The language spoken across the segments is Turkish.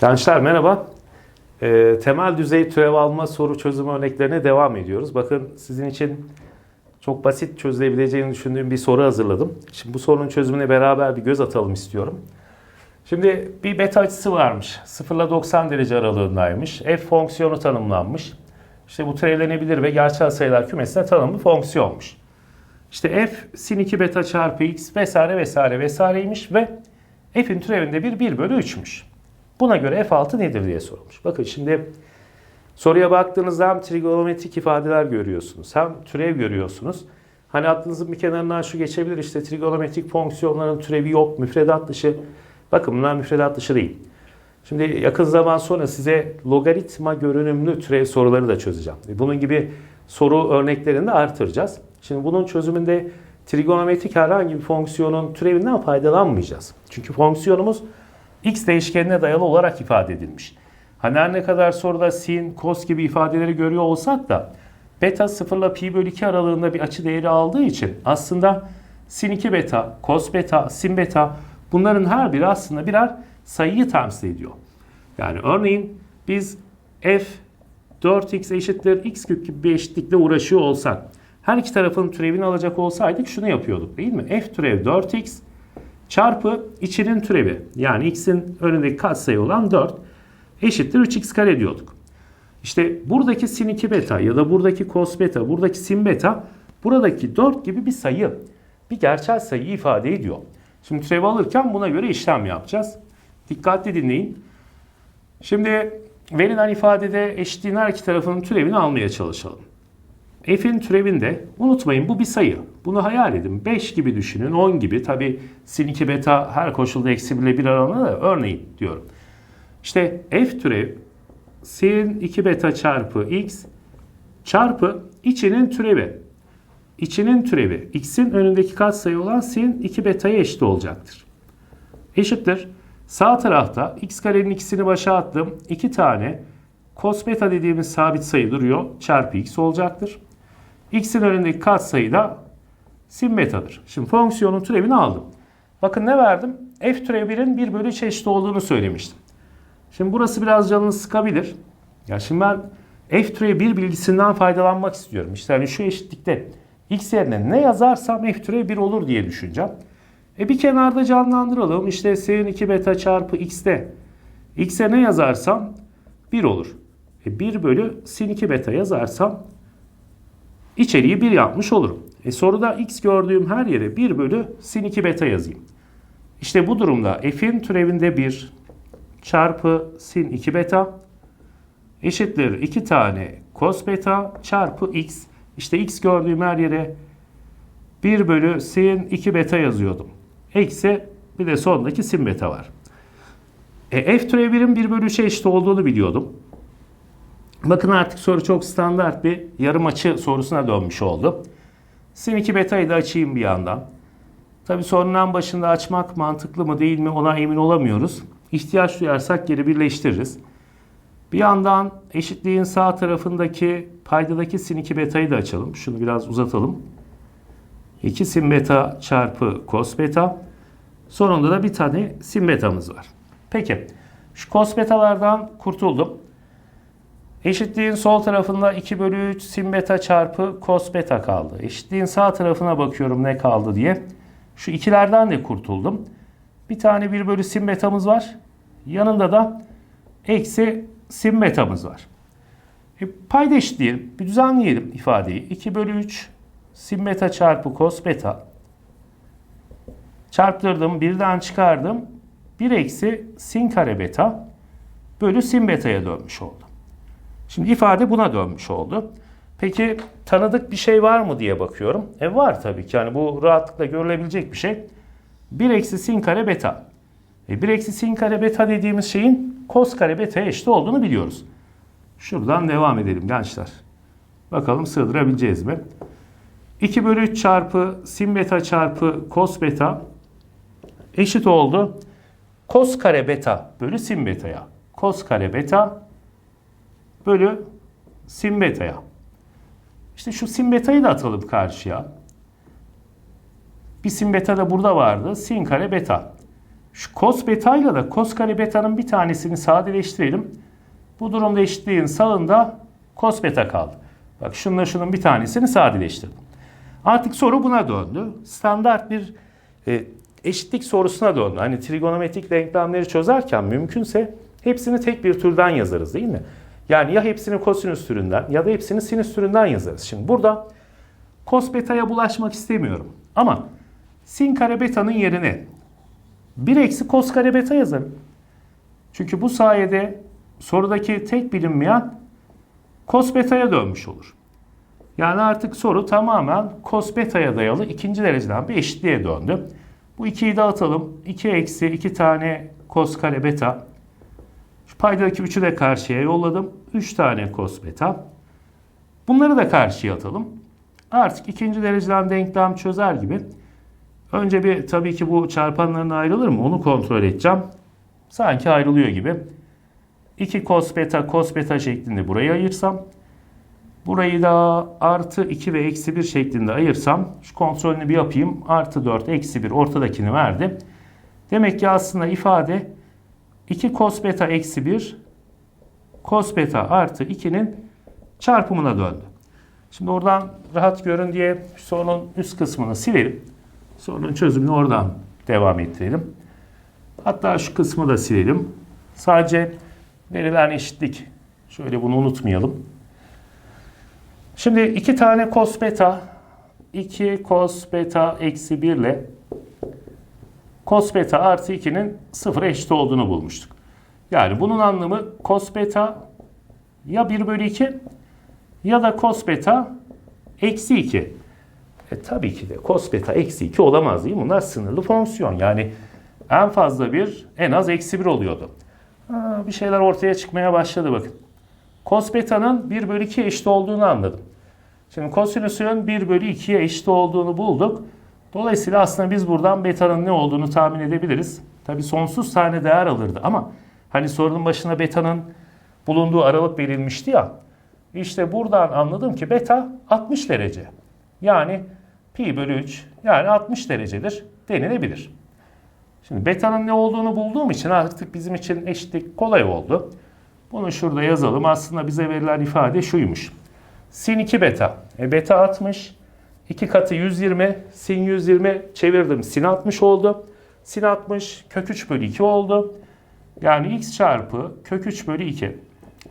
Gençler merhaba. Ee, temel düzey türev alma soru çözüm örneklerine devam ediyoruz. Bakın sizin için çok basit çözülebileceğini düşündüğüm bir soru hazırladım. Şimdi bu sorunun çözümüne beraber bir göz atalım istiyorum. Şimdi bir beta açısı varmış. 0 ile 90 derece aralığındaymış. F fonksiyonu tanımlanmış. İşte bu türevlenebilir ve gerçel sayılar kümesine tanımlı fonksiyonmuş. İşte f sin 2 beta çarpı x vesaire vesaire vesaireymiş ve f'in türevinde bir 1 bölü 3'müş. Buna göre f6 nedir diye sorulmuş. Bakın şimdi soruya baktığınızda hem trigonometrik ifadeler görüyorsunuz hem türev görüyorsunuz. Hani aklınızın bir kenarından şu geçebilir işte trigonometrik fonksiyonların türevi yok müfredat dışı. Bakın bunlar müfredat dışı değil. Şimdi yakın zaman sonra size logaritma görünümlü türev soruları da çözeceğim. Bunun gibi soru örneklerini de artıracağız. Şimdi bunun çözümünde trigonometrik herhangi bir fonksiyonun türevinden faydalanmayacağız. Çünkü fonksiyonumuz x değişkenine dayalı olarak ifade edilmiş. Hani her ne kadar soruda sin, cos gibi ifadeleri görüyor olsak da beta 0 ile pi bölü 2 aralığında bir açı değeri aldığı için aslında sin 2 beta, cos beta, sin beta bunların her biri aslında birer sayıyı temsil ediyor. Yani örneğin biz f 4x eşittir x küp gibi bir eşitlikle uğraşıyor olsak her iki tarafın türevini alacak olsaydık şunu yapıyorduk değil mi? f türev 4x çarpı içinin türevi yani x'in önündeki katsayı olan 4 eşittir 3x kare diyorduk. İşte buradaki sin 2 beta ya da buradaki cos beta, buradaki sin beta buradaki 4 gibi bir sayı. Bir gerçel sayıyı ifade ediyor. Şimdi türev alırken buna göre işlem yapacağız. Dikkatli dinleyin. Şimdi verilen ifadede eşitliğin her iki tarafının türevini almaya çalışalım. F'in türevinde unutmayın bu bir sayı. Bunu hayal edin. 5 gibi düşünün, 10 gibi. Tabi sin 2 beta her koşulda eksi 1 ile 1 aralığında da örneğin diyorum. İşte F türev sin 2 beta çarpı x çarpı içinin türevi. İçinin türevi x'in önündeki katsayı olan sin 2 beta'ya eşit olacaktır. Eşittir. Sağ tarafta x karenin ikisini başa attım. 2 tane cos beta dediğimiz sabit sayı duruyor. Çarpı x olacaktır. X'in önündeki katsayı da sin beta'dır. Şimdi fonksiyonun türevini aldım. Bakın ne verdim? f türev 1'in 1 bölü 3 eşit olduğunu söylemiştim. Şimdi burası biraz canını sıkabilir. Ya şimdi ben f türev 1 bilgisinden faydalanmak istiyorum. İşte hani şu eşitlikte x yerine ne yazarsam f türev 1 olur diye düşüneceğim. E bir kenarda canlandıralım. İşte sin 2 beta çarpı x'te x'e ne yazarsam 1 olur. E 1 bölü sin 2 beta yazarsam içeriği 1 yapmış olurum. E soruda x gördüğüm her yere 1 bölü sin 2 beta yazayım. İşte bu durumda f'in türevinde 1 çarpı sin 2 beta eşittir 2 tane cos beta çarpı x. İşte x gördüğüm her yere 1 bölü sin 2 beta yazıyordum. Eksi bir de sondaki sin beta var. E, f türev 1'in 1 bölü 3'e eşit olduğunu biliyordum. Bakın artık soru çok standart bir yarım açı sorusuna dönmüş oldu. Sin 2 beta'yı da açayım bir yandan. Tabi sorunun başında açmak mantıklı mı değil mi ona emin olamıyoruz. İhtiyaç duyarsak geri birleştiririz. Bir yandan eşitliğin sağ tarafındaki paydadaki sin 2 beta'yı da açalım. Şunu biraz uzatalım. 2 sin beta çarpı cos beta. Sonunda da bir tane sin betamız var. Peki şu cos betalardan kurtuldum. Eşitliğin sol tarafında 2 bölü 3 sin beta çarpı cos beta kaldı. Eşitliğin sağ tarafına bakıyorum ne kaldı diye. Şu ikilerden de kurtuldum. Bir tane 1 bölü sin betamız var. Yanında da eksi sin betamız var. E, payda eşitleyelim. Bir düzenleyelim ifadeyi. 2 bölü 3 sin beta çarpı cos beta. Çarptırdım. Birden çıkardım. 1 eksi sin kare beta bölü sin beta'ya dönmüş oldu. Şimdi ifade buna dönmüş oldu. Peki tanıdık bir şey var mı diye bakıyorum. E var tabii ki. Yani bu rahatlıkla görülebilecek bir şey. 1 eksi sin kare beta. E 1 eksi sin kare beta dediğimiz şeyin cos kare beta'ya eşit olduğunu biliyoruz. Şuradan devam edelim gençler. Bakalım sığdırabileceğiz mi? 2 bölü 3 çarpı sin beta çarpı cos beta eşit oldu. Cos kare beta bölü sin beta'ya. Cos kare beta bölü sin beta'ya. İşte şu sin beta'yı da atalım karşıya. Bir sin beta da burada vardı. Sin kare beta. Şu cos beta ile de cos kare beta'nın bir tanesini sadeleştirelim. Bu durumda eşitliğin sağında cos beta kaldı. Bak şununla şunun bir tanesini sadeleştirdim. Artık soru buna döndü. Standart bir e, eşitlik sorusuna döndü. Hani trigonometrik denklemleri çözerken mümkünse hepsini tek bir türden yazarız değil mi? Yani ya hepsini kosinüs türünden ya da hepsini sinüs türünden yazarız. Şimdi burada cos beta'ya bulaşmak istemiyorum. Ama sin kare beta'nın yerine 1 eksi cos kare beta yazarım. Çünkü bu sayede sorudaki tek bilinmeyen cos beta'ya dönmüş olur. Yani artık soru tamamen cos beta'ya dayalı ikinci dereceden bir eşitliğe döndü. Bu 2'yi dağıtalım. 2 eksi 2 tane cos kare beta. Şu paydadaki 3'ü de karşıya yolladım. 3 tane cos beta. Bunları da karşıya atalım. Artık ikinci dereceden denklem çözer gibi. Önce bir tabii ki bu çarpanların ayrılır mı onu kontrol edeceğim. Sanki ayrılıyor gibi. 2 cos beta cos beta şeklinde burayı ayırsam. Burayı da artı 2 ve eksi 1 şeklinde ayırsam. Şu kontrolünü bir yapayım. Artı 4 eksi 1 ortadakini verdi. Demek ki aslında ifade 2 cos beta eksi 1 cos beta artı 2'nin çarpımına döndü. Şimdi oradan rahat görün diye sorunun üst kısmını silelim. Sorunun çözümünü oradan devam ettirelim. Hatta şu kısmı da silelim. Sadece verilen eşitlik. Şöyle bunu unutmayalım. Şimdi iki tane cos beta 2 cos beta eksi 1 ile cos beta artı 2'nin sıfıra eşit olduğunu bulmuştuk. Yani bunun anlamı cos beta ya 1 bölü 2 ya da cos beta eksi 2. E, tabii ki de cos beta eksi 2 olamaz değil mi? Bunlar sınırlı fonksiyon. Yani en fazla bir en az eksi 1 oluyordu. Ha, bir şeyler ortaya çıkmaya başladı bakın. Cos beta'nın 1 bölü 2'ye eşit olduğunu anladım. Şimdi kosinüsün 1 bölü 2'ye eşit olduğunu bulduk. Dolayısıyla aslında biz buradan beta'nın ne olduğunu tahmin edebiliriz. Tabi sonsuz tane değer alırdı ama hani sorunun başına beta'nın bulunduğu aralık verilmişti ya. İşte buradan anladım ki beta 60 derece. Yani pi bölü 3 yani 60 derecedir denilebilir. Şimdi beta'nın ne olduğunu bulduğum için artık bizim için eşitlik kolay oldu. Bunu şurada yazalım. Aslında bize verilen ifade şuymuş. Sin 2 beta. E beta 60. 2 katı 120. Sin 120 çevirdim. Sin 60 oldu. Sin 60 kök 3 bölü 2 oldu. Yani x çarpı kök 3 bölü 2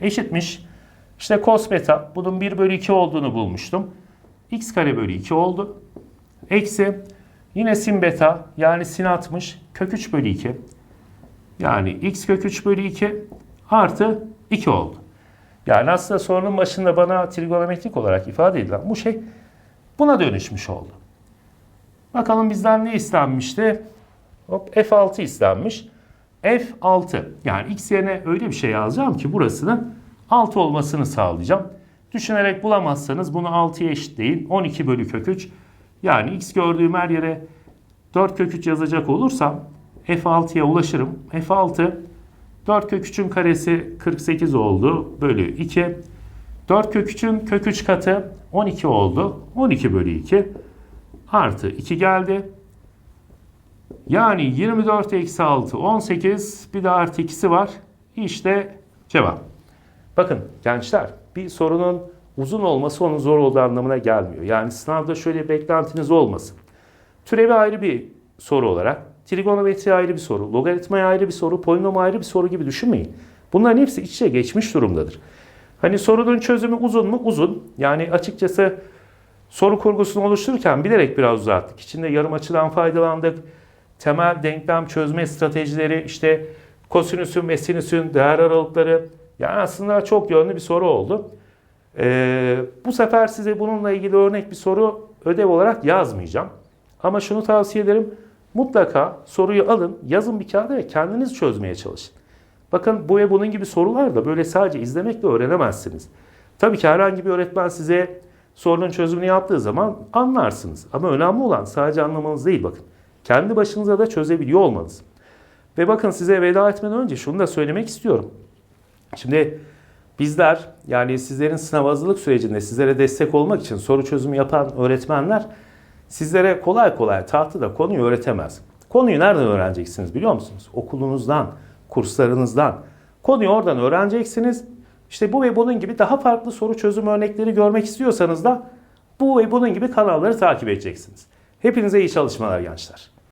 eşitmiş. İşte cos beta bunun 1 bölü 2 olduğunu bulmuştum. x kare bölü 2 oldu. Eksi yine sin beta yani sin 60 kök 3 bölü 2. Yani x kök 3 bölü 2 artı 2 oldu. Yani aslında sorunun başında bana trigonometrik olarak ifade edilen bu şey buna dönüşmüş oldu. Bakalım bizden ne istenmişti? Hop F6 istenmiş. F6 yani x yerine öyle bir şey yazacağım ki burasının 6 olmasını sağlayacağım. Düşünerek bulamazsanız bunu 6'ya eşitleyin. 12 bölü kök 3. Yani x gördüğüm her yere 4 kök 3 yazacak olursam F6'ya ulaşırım. F6 4 kök 3'ün karesi 48 oldu. Bölü 2. 4 kök 3'ün kök 3 katı 12 oldu. 12 bölü 2. Artı 2 geldi. Yani 24 eksi 6 18 bir de artı 2'si var. İşte cevap. Bakın gençler bir sorunun uzun olması onun zor olduğu anlamına gelmiyor. Yani sınavda şöyle beklentiniz olmasın. Türevi ayrı bir soru olarak, trigonometri ayrı bir soru, logaritmaya ayrı bir soru, polinom ayrı bir soru gibi düşünmeyin. Bunların hepsi iç içe geçmiş durumdadır. Hani sorunun çözümü uzun mu? Uzun. Yani açıkçası soru kurgusunu oluştururken bilerek biraz uzattık. İçinde yarım açıdan faydalandık. Temel denklem çözme stratejileri, işte kosinüsün ve sinüsün değer aralıkları. Yani aslında çok yönlü bir soru oldu. Ee, bu sefer size bununla ilgili örnek bir soru ödev olarak yazmayacağım. Ama şunu tavsiye ederim. Mutlaka soruyu alın, yazın bir kağıda ve kendiniz çözmeye çalışın. Bakın bu ve bunun gibi sorular da böyle sadece izlemekle öğrenemezsiniz. Tabii ki herhangi bir öğretmen size sorunun çözümünü yaptığı zaman anlarsınız. Ama önemli olan sadece anlamanız değil bakın. Kendi başınıza da çözebiliyor olmanız. Ve bakın size veda etmeden önce şunu da söylemek istiyorum. Şimdi bizler yani sizlerin sınav hazırlık sürecinde sizlere destek olmak için soru çözümü yapan öğretmenler sizlere kolay kolay tahtada konuyu öğretemez. Konuyu nereden öğreneceksiniz biliyor musunuz? Okulunuzdan, kurslarınızdan. Konuyu oradan öğreneceksiniz. İşte bu ve bunun gibi daha farklı soru çözüm örnekleri görmek istiyorsanız da bu ve bunun gibi kanalları takip edeceksiniz. Hepinize iyi çalışmalar gençler.